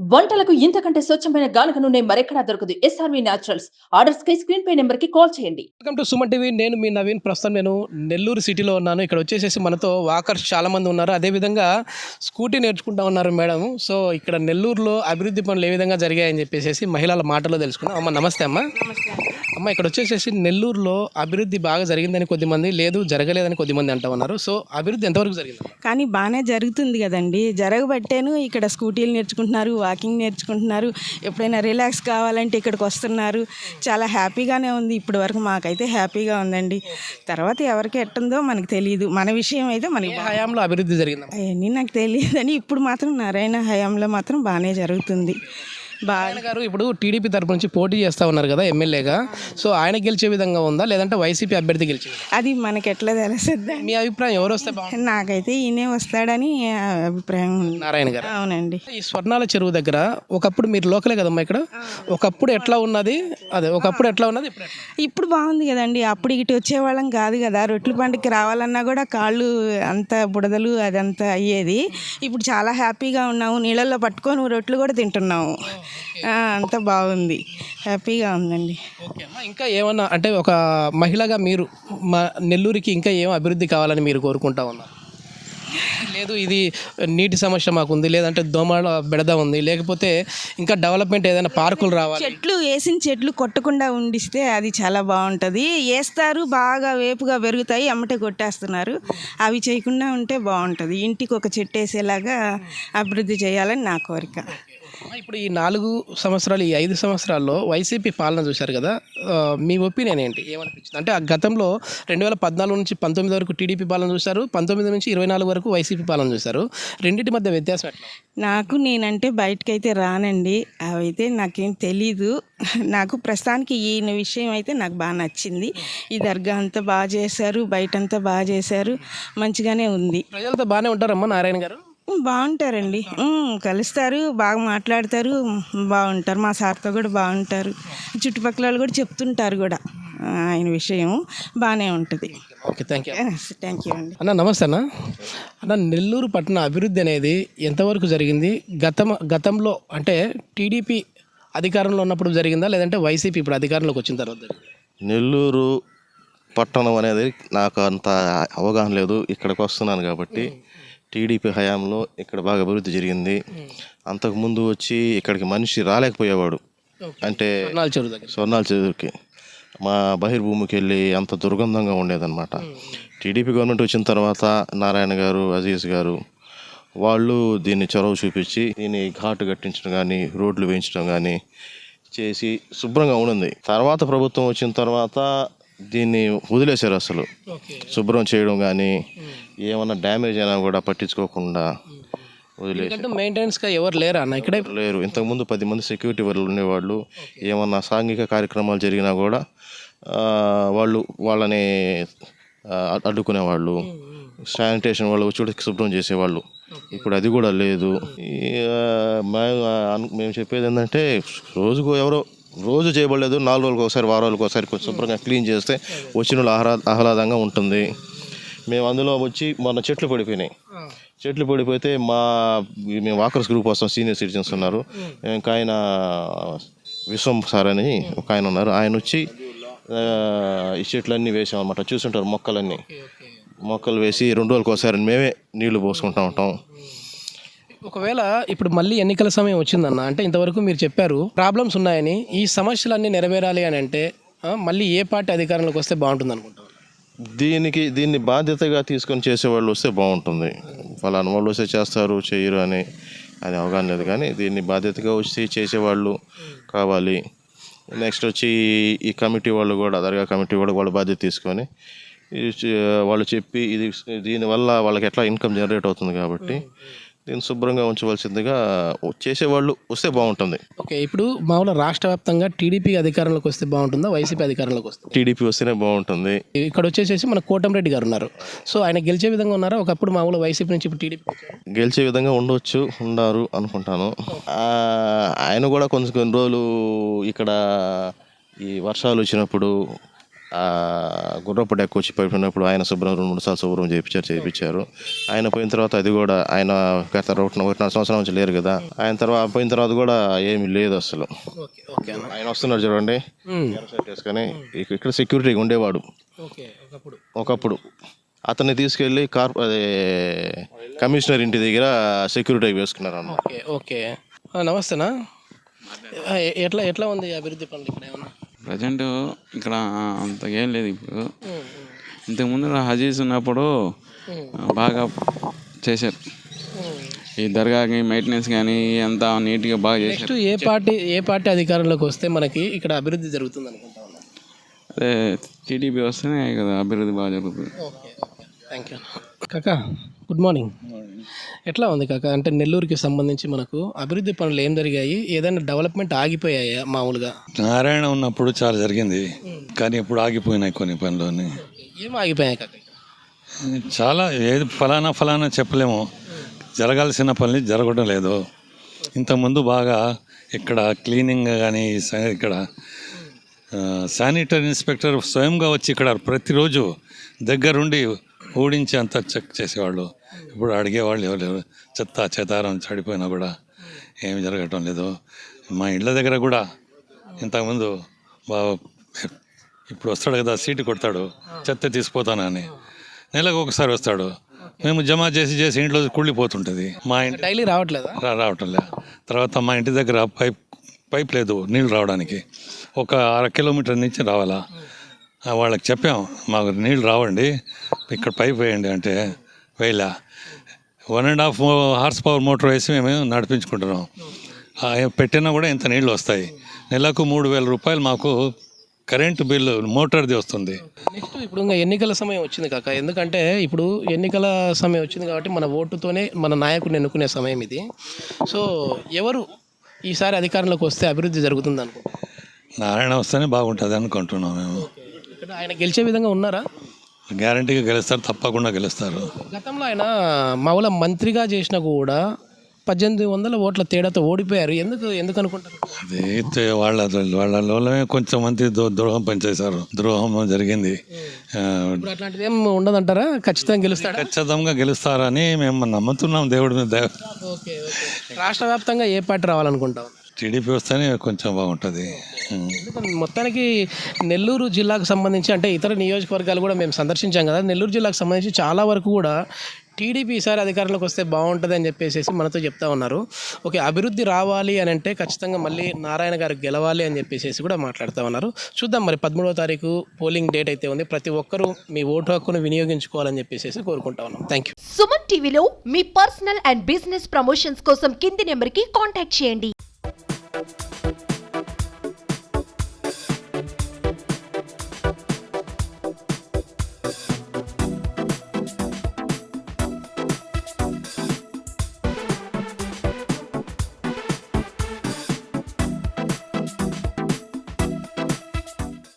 వంటలకు ఇంతకంటే స్వచ్ఛమైన గానుగ నూనె మరెక్కడా దొరకదు. ఎస్ఆర్వి న్యాచురల్స్ ఆర్డర్స్ కై స్క్రీన్ పై నెంబర్కి కాల్ చేయండి. వెల్కమ్ టు సుమన్ టీవీ నేను మీ నవీన్. ప్రస్తుతం నేను నెల్లూరు సిటీలో ఉన్నాను. ఇక్కడ వచ్చేసేసి మనతో వాకర్స్ చాలా మంది ఉన్నారు అదేవిధంగా స్కూటీ నేర్చుకుంటా ఉన్నారు మేడం. సో ఇక్కడ నెల్లూరులో అభివృద్ధి పనులు ఏ విధంగా జరిగాయని చెప్పేసి మహిళల మాటలో తెలుసుకున్నాం అమ్మ. నమస్తే అమ్మ. అమ్మ ఇక్కడ వచ్చేసేసి నెల్లూరులో అభివృద్ధి బాగా జరిగిందని కొద్దిమంది లేదు జరగలేదని కొద్దిమంది అంటా ఉన్నారు. సో అభివృద్ధి ఎంతవరకు జరిగింది కానీ బాగానే జరుగుతుంది కదండి. జరగబట్టేను ఇక్కడ స్కూటీలు నేర్చుకుంటున్నారు వాకింగ్ నేర్చుకుంటున్నారు ఎప్పుడైనా రిలాక్స్ కావాలంటే ఇక్కడికి వస్తున్నారు. చాలా హ్యాపీగానే ఉంది. ఇప్పటి వరకు మాకైతే హ్యాపీగా ఉందండి. తర్వాత ఎవరికి ఎట్టుందో మనకు తెలియదు మన విషయం అయితే మనకి హయాంలో అభివృద్ధి జరిగింది అవన్నీ నాకు తెలియదని ఇప్పుడు మాత్రం నారాయణ హయాంలో మాత్రం బాగానే జరుగుతుంది. ఆయన గారు ఇప్పుడు టీడీపీ తరపు నుంచి పోటీ చేస్తా ఉన్నారు కదా ఎమ్మెల్యేగా. సో ఆయన గెలిచే విధంగా ఉందా? లేదంటే వైసీపీ అభ్యర్థి గెలిచే? అది మనకి ఎట్లా తెలుస్తుంది? మీ అభిప్రాయం ఎవరు వస్తే నాకైతే ఈయనే వస్తాడని అభిప్రాయం నారాయణ గారు. అవునండి. ఈ స్వర్ణాల చెరువు దగ్గర ఒకప్పుడు మీరు లోకలే కదమ్మా ఇక్కడ? ఒకప్పుడు ఎట్లా ఉన్నది? అదే ఒకప్పుడు ఎట్లా ఉన్నది? ఇప్పుడు బాగుంది కదండి. అప్పుడు ఇటు వచ్చేవాళ్ళం కాదు కదా. రొట్టెల పండుగకి రావాలన్నా కూడా కాళ్ళు అంత బుడదలు అదంతా అయ్యేది. ఇప్పుడు చాలా హ్యాపీగా ఉన్నాము నీళ్ళల్లో పట్టుకొని రొట్టెలు కూడా తింటున్నాము అంత బాగుంది. హ్యాపీగా ఉందండి. ఓకే అమ్మా ఇంకా ఏమన్నా అంటే ఒక మహిళగా మీరు మా నెల్లూరుకి ఇంకా ఏం అభివృద్ధి కావాలని మీరు కోరుకుంటా ఉన్నారు? లేదు ఇది నీటి సమస్య మాకుంది లేదంటే దోమల బెడద ఉంది లేకపోతే ఇంకా డెవలప్మెంట్ ఏదైనా పార్కులు రావాలి. చెట్లు వేసిన చెట్లు కొట్టకుండా ఉండిస్తే అది చాలా బాగుంటుంది. వేస్తారు బాగా వేపుగా పెరుగుతాయి అమ్మటే కొట్టేస్తున్నారు. అవి చేయకుండా ఉంటే బాగుంటుంది. ఇంటికి ఒక చెట్టు వేసేలాగా అభివృద్ధి చేయాలని నా కోరిక. ఇప్పుడు ఈ నాలుగు సంవత్సరాలు ఈ ఐదు సంవత్సరాల్లో వైసీపీ పాలన చూశారు కదా మీ ఒపీనియన్ ఏంటి? ఏమనిపించింది? అంటే ఆ గతంలో రెండు వేల పద్నాలుగు నుంచి పంతొమ్మిది వరకు టీడీపీ పాలన చూశారు పంతొమ్మిది నుంచి ఇరవై నాలుగు వరకు వైసీపీ పాలన చూశారు. రెండింటి మధ్య వ్యత్యాసం నాకు నేనంటే బయటకైతే రానండి. అవైతే నాకేం తెలీదు. నాకు ప్రస్తుతానికి ఈయన విషయం అయితే నాకు బాగా నచ్చింది. ఈ దర్గా అంతా బాగా చేశారు బయటంతా బాగా చేశారు మంచిగానే ఉంది. ప్రజలతో బాగానే ఉంటారమ్మా నారాయణ గారు? బాగుంటారండి. కలుస్తారు బాగా మాట్లాడతారు బాగుంటారు. మా సార్తో కూడా బాగుంటారు. చుట్టుపక్కల వాళ్ళు కూడా చెప్తుంటారు కూడా ఆయన విషయం బాగానే ఉంటుంది. Okay thank you thank you అండి. అన్న నమస్తే అన్న. అన్న నెల్లూరు పట్టణ అభివృద్ధి అనేది ఎంతవరకు జరిగింది? గతం గతంలో అంటే టీడీపీ అధికారంలో ఉన్నప్పుడు జరిగిందా? లేదంటే వైసీపీ ఇప్పుడు అధికారంలోకి వచ్చిన తర్వాత జరిగిందా? నెల్లూరు పట్టణం అనేది నాకు అంత అవగాహన లేదు. ఇక్కడికి వస్తున్నాను కాబట్టి. టీడీపీ హయాంలో ఇక్కడ బాగా అభివృద్ధి జరిగింది. అంతకుముందు వచ్చి ఇక్కడికి మనిషి రాలేకపోయేవాడు. అంటే స్వర్ణాల చెరువుకి. మా బహిర్భూమికి వెళ్ళి అంత దుర్గంధంగా ఉండేదన్నమాట. టీడీపీ గవర్నమెంట్ వచ్చిన తర్వాత నారాయణ గారు అజీజ్ గారు వాళ్ళు దీన్ని చొరవ చూపించి దీన్ని ఘాటు కట్టించడం కానీ రోడ్లు వేయించడం కానీ చేసి శుభ్రంగా ఉండింది. తర్వాత ప్రభుత్వం వచ్చిన తర్వాత దీన్ని వదిలేశారు అసలు. శుభ్రం చేయడం కానీ ఏమన్నా డ్యామేజ్ అయినా కూడా పట్టించుకోకుండా వదిలేసి ఎందుకంటే మెయింటెనెన్స్గా ఎవరు లేరా అన్న ఇక్కడే? లేరు. ఇంతకుముందు పది మంది సెక్యూరిటీ వాళ్ళు ఉండేవాళ్ళు. ఏమన్నా సాంఘిక కార్యక్రమాలు జరిగినా కూడా వాళ్ళు వాళ్ళని అడ్డుకునేవాళ్ళు. శానిటేషన్ వాళ్ళు వచ్చి కూడా శుభ్రం చేసేవాళ్ళు. ఇప్పుడు అది కూడా లేదు. మేము చెప్పేది ఏంటంటే రోజుకు ఎవరో రోజు చేయబడలేదు నాలుగు రోజులకు ఒకసారి వారం రోజులకు ఒకసారి కొంచెం శుభ్రంగా క్లీన్ చేస్తే వచ్చిన వాళ్ళు ఆహ్లా ఆహ్లాదంగా ఉంటుంది. మేము అందులో వచ్చి మొన్న చెట్లు పడిపోయినాయి. చెట్లు పడిపోతే మా మేము వాకర్స్ గ్రూప్ వస్తాం సీనియర్ సిటిజన్స్ ఉన్నారు. ఇంకా ఆయన విశ్వం సార్ అని ఒక ఆయన ఉన్నారు. ఆయన వచ్చి ఈ చెట్లన్నీ వేసాం అనమాట చూస్తుంటారు మొక్కలన్నీ. మొక్కలు వేసి రెండు రోజులకు ఒకసారి మేమే నీళ్ళు పోసుకుంటా ఉంటాం. ఒకవేళ ఇప్పుడు మళ్ళీ ఎన్నికల సమయం వచ్చిందన్న అంటే ఇంతవరకు మీరు చెప్పారు ప్రాబ్లమ్స్ ఉన్నాయని ఈ సమస్యలన్నీ నెరవేరాలి అని అంటే మళ్ళీ ఏ పార్టీ అధికారంలోకి వస్తే బాగుంటుంది అనుకుంటారు దీనికి దీన్ని బాధ్యతగా తీసుకొని చేసేవాళ్ళు వస్తే బాగుంటుంది. ఫలానా వాళ్ళు వస్తే చేస్తారు చేయరు అని అది అవగాహన లేదు. కానీ దీన్ని బాధ్యతగా వచ్చి చేసేవాళ్ళు కావాలి. నెక్స్ట్ వచ్చి ఈ కమిటీ వాళ్ళు కూడా దర్గా కమిటీ కూడా వాళ్ళ బాధ్యత తీసుకొని వాళ్ళు చెప్పి ఇది దీనివల్ల వాళ్ళకి ఎట్లా ఇన్కమ్ జనరేట్ అవుతుంది కాబట్టి దీన్ని శుభ్రంగా ఉంచవలసిందిగా చేసేవాళ్ళు వస్తే బాగుంటుంది. ఓకే ఇప్పుడు మామూలు రాష్ట్ర వ్యాప్తంగా టీడీపీ అధికారంలోకి వస్తే బాగుంటుందా? వైసీపీ అధికారంలోకి వస్తుంది టీడీపీ వస్తేనే బాగుంటుంది. ఇక్కడ వచ్చేసేసి మన కోటంరెడ్డి గారు ఉన్నారు. సో ఆయన గెలిచే విధంగా ఉన్నారా? ఒకప్పుడు మామూలు వైసీపీ నుంచి ఇప్పుడు టీడీపీ గెలిచే విధంగా ఉండొచ్చు ఉండారు అనుకుంటాను. ఆయన కూడా కొంచెం కొన్ని రోజులు ఇక్కడ ఈ వర్షాలు వచ్చినప్పుడు గుర్రపు డెక్క వచ్చి పడిపోయినప్పుడు ఆయన శుభ్రం రెండు మూడు సార్లు శుభ్రం చేయించారు చేయించారు. ఆయన పోయిన తర్వాత అది కూడా ఆయన గత ఒకటి ఒకటిన్నర సంవత్సరం నుంచి లేరు కదా. ఆయన తర్వాత పోయిన తర్వాత కూడా ఏమీ లేదు అసలు. ఓకే ఓకే అన్న. ఆయన వస్తున్నాడు చూడండి. వేసుకొని ఇక- ఇక్కడ సెక్యూరిటీగా ఉండేవాడు. ఓకే ఒకప్పుడు. ఒకప్పుడు. అతన్ని తీసుకెళ్ళి కార్ అదే కమిషనర్ ఇంటి దగ్గర సెక్యూరిటీ వేసుకున్నారు అన్నమాట ఓకే నమస్తేనా? ఎట్లా ఎట్లా ఉంది అభివృద్ధి పనులు ఇక్కడ ఏమన్నా? ప్రజెంట్ ఇక్కడ అంత ఏం లేదు ఇప్పుడు. ఇంతకుముందు హజీస్ ఉన్నప్పుడు బాగా చేశారు. ఈ దర్గాకి మెయింటెనెన్స్ కానీ అంతా నీట్గా బాగా చేశారు. నెక్స్ట్ ఏ పార్టీ ఏ పార్టీ అధికారంలోకి వస్తే మనకి ఇక్కడ అభివృద్ధి జరుగుతుంది అనుకుంటా అదే టీడీపీ వస్తేనే కదా అభివృద్ధి బాగా జరుగుతుంది. ఓకే థ్యాంక్ యూ కాకా గుడ్ మార్నింగ్ ఎట్లా ఉంది కాక? అంటే నెల్లూరుకి సంబంధించి మనకు అభివృద్ధి పనులు ఏం జరిగాయి? ఏదైనా డెవలప్మెంట్ ఆగిపోయాయా మామూలుగా? నారాయణ ఉన్నప్పుడు చాలా జరిగింది. కానీ ఇప్పుడు ఆగిపోయినాయి కొన్ని పనులని ఏం ఆగిపోయాయి కాక? చాలా ఏది ఫలానా ఫలానా చెప్పలేము. జరగాల్సిన పనులు జరగడం లేదు. ఇంతకుముందు బాగా ఇక్కడ క్లీనింగ్ కానీ ఇక్కడ శానిటరీ ఇన్స్పెక్టర్ స్వయంగా వచ్చి ఇక్కడ ప్రతిరోజు దగ్గరుండి ఊడించి అంతా చెక్ చేసేవాళ్ళు. ఇప్పుడు అడిగేవాళ్ళు ఎవరు లేరు. చెత్త చెతారం చడిపోయినా కూడా ఏమి జరగటం లేదు. మా ఇళ్ళ దగ్గర కూడా ఇంతకుముందు బాగా ఇప్పుడు వస్తాడు కదా సీటు కొడతాడు. చెత్త తీసుకుపోతానని నెలకు ఒకసారి వస్తాడు. మేము జమ చేసి చేసి ఇంట్లో కుళ్ళిపోతుంటుంది. మా ఇంటి డైలీ రావట్లేదా? రావటం లే. తర్వాత మా ఇంటి దగ్గర పైప్ పైప్ లేదు నీళ్ళు రావడానికి. ఒక అర కిలోమీటర్ నుంచి రావాలా. వాళ్ళకి చెప్పాం మాకు నీళ్ళు రావండి ఇక్కడ పైప్ వేయండి అంటే వేయలే. One and half horse power motor వేసి మేము నడిపించుకుంటున్నాం. పెట్టినా కూడా ఇంత నీళ్ళు వస్తాయి. నెలకు మూడు వేల రూపాయలు మాకు కరెంటు బిల్లు మోటార్ది వస్తుంది. నెక్స్ట్ ఇప్పుడు ఇంకా ఎన్నికల సమయం వచ్చింది కాక. ఎందుకంటే ఇప్పుడు ఎన్నికల సమయం వచ్చింది కాబట్టి మన ఓటుతోనే మన నాయకుడిని ఎన్నుకునే సమయం ఇది. సో ఎవరు ఈసారి అధికారంలోకి వస్తే అభివృద్ధి జరుగుతుంది అనుకుంటున్నారు నారాయణ వస్తేనే బాగుంటుంది అనుకుంటున్నాం మేము. ఆయన గెలిచే విధంగా ఉన్నారా? గ్యారంటీగా గెలుస్తారు తప్పకుండా గెలుస్తారు. గతంలో ఆయన మామూలు మంత్రిగా చేసినా కూడా పద్దెనిమిది వందల ఓట్ల తేడాతో ఓడిపోయారు. ఎందుకు ఎందుకు అనుకుంటారు? అది తే- వాళ్ళ వాళ్ళలోనే కొంచెం మంది ద్రోహం పనిచేశారు ద్రోహం జరిగింది. ఇప్పుడు అట్లాంటిది ఏం ఉండదంటారా? ఖచ్చితంగా గెలుస్తాడా? ఖచ్చితంగా గెలుస్తారని మేము నమ్ముతున్నాం దేవుడి మీద రాష్ట్ర వ్యాప్తంగా ఏ పార్టీ రావాలనుకుంటాం టీడీపీ వస్తేనే కొంచెం బాగుంటుంది. మొత్తానికి నెల్లూరు జిల్లాకు సంబంధించి అంటే ఇతర నియోజకవర్గాలు కూడా మేము సందర్శించాం కదా. నెల్లూరు జిల్లాకు సంబంధించి చాలా వరకు కూడా టీడీపీ ఈసారి అధికారంలోకి వస్తే బాగుంటుంది అని చెప్పేసి మనతో చెప్తా ఉన్నారు. ఓకే అభివృద్ధి రావాలి అని అంటే ఖచ్చితంగా మళ్ళీ నారాయణ గారు గెలవాలి అని చెప్పేసి కూడా మాట్లాడుతూ ఉన్నారు. చూద్దాం మరి పదమూడవ తారీఖు పోలింగ్ డేట్ అయితే ఉంది. ప్రతి ఒక్కరూ మీ ఓటు హక్కును వినియోగించుకోవాలని చెప్పేసి కోరుకుంటా ఉన్నాం. థ్యాంక్ యూ సుమన్ టీవీలో మీ పర్సనల్ అండ్ బిజినెస్ ప్రమోషన్స్ కోసం కింది నెంబర్కి కాంటాక్ట్ చేయండి.